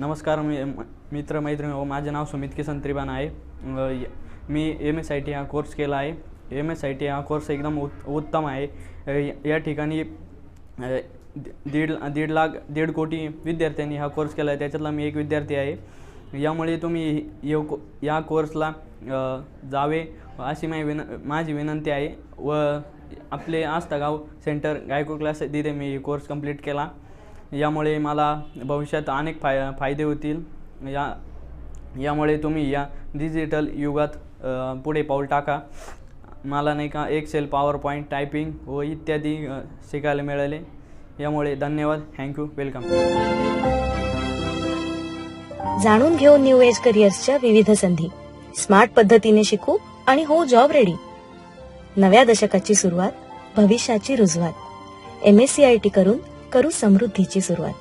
नमस्कार मी मित्र मैत्रिणी हो माझे नाव सुमित किसन त्रिबान आहे. य- मी एम एस आय टी हा कोर्स केला आहे. एम एस आय टी हा कोर्स एकदम उत उत्तम आहे. या ठिकाणी दि- दीड दीड लाख दीड कोटी विद्यार्थ्यांनी हा कोर्स केला आहे. त्याच्यातला मी एक विद्यार्थी आहे. यामुळे तुम्ही यो को या कोर्सला जावे अशी माझी विन माझी विनंती आहे. व आपले आस्थागाव सेंटर गायको क्लास तिथे मी कोर्स कंप्लीट केला. यामुळे मला भविष्यात अनेक फाय फायदे होतील. या यामुळे तुम्ही या डिजिटल युगात पुढे पाऊल टाका. मला नाही का एक्सेल पॉवर पॉईंट टायपिंग व इत्यादी शिकायला मिळाले. यामुळे धन्यवाद. थँक्यू वेलकम जाणून घेऊ न्यू एज करिअर्सच्या विविध संधी. स्मार्ट पद्धतीने शिकू आणि हो जॉब रेडी नव्या दशकाची सुरुवात भविष्याची रुजवात. M S C I T करून करू समृद्धीची सुरुवात.